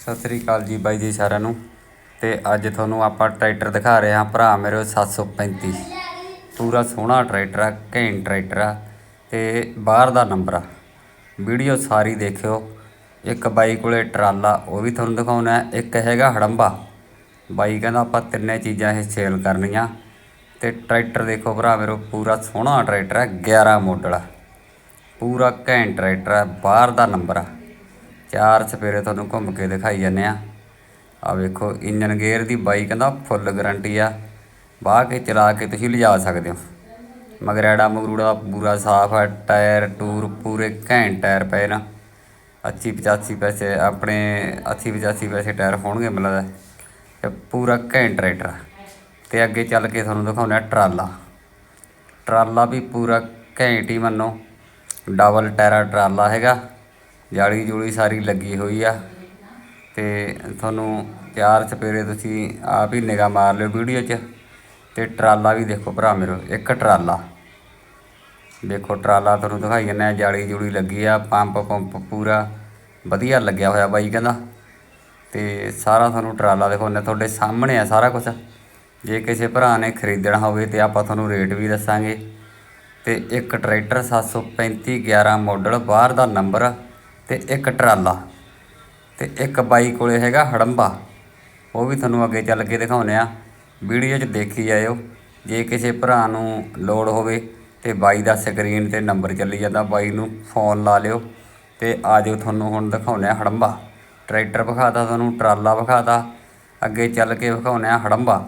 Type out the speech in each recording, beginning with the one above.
ਸਤਿ ਸ੍ਰੀ ਅਕਾਲ ਜੀ ਬਾਈ ਜੀ ਸਾਰਿਆਂ ਨੂੰ। ਤੇ ਅੱਜ ਤੁਹਾਨੂੰ ਆਪਾਂ ਟਰੈਕਟਰ ਦਿਖਾ ਰਹੇ ਹਾਂ ਭਰਾ ਮੇਰੇ 735 ਪੂਰਾ ਸੋਹਣਾ ਟਰੈਕਟਰ ਆ, ਘੈਂਟ ਟਰੈਕਟਰ ਆ ਤੇ ਬਾਹਰ ਦਾ ਨੰਬਰ ਆ। ਵੀਡੀਓ ਸਾਰੀ ਦੇਖਿਓ। ਇੱਕ ਬਾਈ ਕੋਲੇ ਟਰਾਲਾ, ਉਹ ਵੀ ਤੁਹਾਨੂੰ ਦਿਖਾਉਣਾ ਹੈ। ਇੱਕ ਹੈਗਾ ਹੜੰਬਾ। ਬਾਈ ਕਹਿੰਦਾ ਆਪਾਂ ਤਿੰਨੇ ਚੀਜ਼ਾਂ ਇਹ ਸੇਲ ਕਰਨੀਆਂ। ਤੇ ਟਰੈਕਟਰ ਦੇਖੋ ਭਰਾ ਮੇਰੇ, ਪੂਰਾ ਸੋਹਣਾ ਟਰੈਕਟਰ ਹੈ 11 ਮਾਡਲ ਆ। ਪੂਰਾ ਘੈਂਟ ਟਰੈਕਟਰ ਹੈ ਬਾਹਰ ਦਾ ਨੰਬਰ ਆ। ਚਾਰ ਸਪੇਰੇ ਤੁਹਾਨੂੰ ਘੁੰਮ ਕੇ ਦਿਖਾਈ ਜਾਂਦੇ ਆ। ਆ ਵੇਖੋ ਇੰਜਨ ਗੇਅਰ ਦੀ ਬਾਈਕ ਕਹਿੰਦਾ ਫੁੱਲ ਗਾਰੰਟੀ ਆ। ਬਾਹ ਕੇ ਚਲਾ ਕੇ ਤੁਸੀਂ ਲਿਜਾ ਸਕਦੇ ਹੋ। ਮਗਰੈੜਾ ਮਗਰੂੜਾ ਪੂਰਾ ਸਾਫ਼ ਹੈ ਟਾਇਰ, ਟੂਰ ਪੂਰੇ ਘੈਂਟ ਟਾਇਰ ਪਏ ਨਾ। 80 85 ਪੈਸੇ ਆਪਣੇ 80 85 ਪੈਸੇ ਟਾਇਰ ਹੋਣਗੇ ਮੈਨੂੰ ਲੱਗਦਾ। ਤੇ ਪੂਰਾ ਘੈਂਟ ਟਰੈਕਟਰ ਆ। ਤੇ ਅੱਗੇ ਚੱਲ ਕੇ ਤੁਹਾਨੂੰ ਦਿਖਾਉਂਦੇ ਆ ਟਰਾਲਾ। ਟਰਾਲਾ ਵੀ ਪੂਰਾ ਘੈਂਟ ਹੀ ਮੰਨੋ। ਡਬਲ ਟਾਇਰਾ ਟਰਾਲਾ ਹੈਗਾ। ਜਾਲੀ ਜੂਲੀ ਸਾਰੀ ਲੱਗੀ ਹੋਈ ਆ। ਤੇ ਤੁਹਾਨੂੰ ਚਾਰ ਚਪੇਰੇ ਤੁਸੀਂ ਆਪ ਹੀ ਨਿਗਾਹ ਮਾਰ ਲਿਓ ਵੀਡੀਓ 'ਚ। ਤੇ ਟਰਾਲਾ ਵੀ ਦੇਖੋ ਭਰਾ ਮੇਰੋ, ਇੱਕ ਟਰਾਲਾ। ਦੇਖੋ ਟਰਾਲਾ ਤੁਹਾਨੂੰ ਦਿਖਾਈ ਜਾਂਦੇ ਆ ਜਾਲੀ ਜੂਲੀ ਲੱਗੀ ਆ, ਪੰਪ ਪੰਪ ਪੂਰਾ ਵਧੀਆ ਲੱਗਿਆ ਹੋਇਆ ਬਾਈ ਕਹਿੰਦਾ। ਤੇ ਸਾਰਾ ਤੁਹਾਨੂੰ ਟਰਾਲਾ ਦਿਖਾਉਂਦੇ ਤੁਹਾਡੇ ਸਾਹਮਣੇ ਆ ਸਾਰਾ ਕੁਝ ਜੇ ਕਿਸੇ ਭਰਾ ਨੇ ਖਰੀਦਣਾ ਹੋਵੇ ਤੇ ਆਪਾਂ ਤੁਹਾਨੂੰ ਰੇਟ ਵੀ ਦੱਸਾਂਗੇ। ਤੇ ਇੱਕ ਟਰੈਕਟਰ 735 11 ਮਾਡਲ, ਬਾਹਰ ਦਾ ਨੰਬਰ। ਤੇ ਇੱਕ ਟਰਾਲਾ ਤੇ ਇੱਕ ਬਾਈ ਕੋਲੇ ਹੈਗਾ ਹੜੰਬਾ। ਉਹ ਵੀ ਤੁਹਾਨੂੰ ਅੱਗੇ ਚੱਲ ਕੇ ਦਿਖਾਉਂਦੇ ਆ ਵੀਡੀਓ 'ਚ ਦੇਖੀ ਜਾਇਓ। ਜੇ ਕਿਸੇ ਭਰਾ ਨੂੰ ਲੋੜ ਹੋਵੇ ਤੇ ਬਾਈ ਦਾ ਸਕਰੀਨ ਤੇ ਨੰਬਰ ਚੱਲੀ ਜਾਂਦਾ ਬਾਈ ਨੂੰ, ਫੋਨ ਲਾ ਲਿਓ ਤੇ ਆ ਜਾਓ ਤੁਹਾਨੂੰ ਹੁਣ ਦਿਖਾਉਂਦੇ ਆ ਹੜੰਬਾ। ਟਰੈਕਟਰ ਵਿਖਾਤਾ ਤੁਹਾਨੂੰ, ਟਰਾਲਾ ਵਿਖਾਤਾ। ਅੱਗੇ ਚੱਲ ਕੇ ਵਿਖਾਉਂਦੇ ਆ ਹੜੰਬਾ।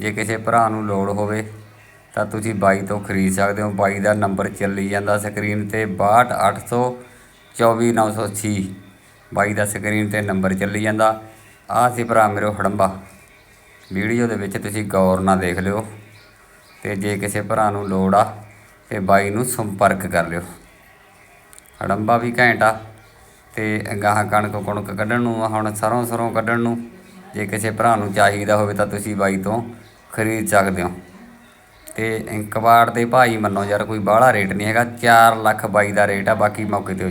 ਜੇ ਕਿਸੇ ਭਰਾ ਨੂੰ ਲੋੜ ਹੋਵੇ ਤਾਂ ਤੁਸੀਂ ਬਾਈ ਤੋਂ ਖਰੀਦ ਸਕਦੇ ਹੋ। ਬਾਈ ਦਾ ਨੰਬਰ ਚੱਲੀ ਜਾਂਦਾ ਸਕਰੀਨ ਤੇ 62800 24906 ਬਾਈ ਦਾ ਸਕਰੀਨ ਤੇ ਨੰਬਰ ਚੱਲੀ ਜਾਂਦਾ। ਆਹ ਸੀ ਭਰਾ ਮੇਰੇ ਹੜੰਬਾ। ਵੀਡੀਓ ਦੇ ਵਿੱਚ ਤੁਸੀਂ ਗੌਰ ਨਾਲ ਦੇਖ ਲਿਓ। ਤੇ ਜੇ ਕਿਸੇ ਭਰਾ ਨੂੰ ਲੋੜ ਆ, ਤੇ ਬਾਈ ਨੂੰ ਸੰਪਰਕ ਕਰ ਲਿਓ। ਹੜੰਬਾ ਵੀ ਘੈਂਟ ਆ। ਤੇ ਗਾਹਾਂ ਕਣਕ ਕੁਣਕ ਕੱਢਣ ਨੂੰ ਹੁਣ ਸਰੋਂ ਸਰੋਂ ਕੱਢਣ ਨੂੰ। ਜੇ ਕਿਸੇ ਭਰਾ ਨੂੰ ਚਾਹੀਦਾ ਹੋਵੇ ਤਾਂ ਤੁਸੀਂ ਬਾਈ ਤੋਂ ਖਰੀਦ ਸਕਦੇ ਹੋ। ਤੇ ਕਬਾੜ ਦੇ ਭਾਈ ਮੰਨੋ ਯਾਰ, ਕੋਈ ਬਾਹਲਾ ਰੇਟ ਨਹੀਂ ਹੈਗਾ। 4 ਲੱਖ ਬਾਈ ਦਾ ਰੇਟ ਆ, ਬਾਕੀ ਮੌਕੇ ਤੇ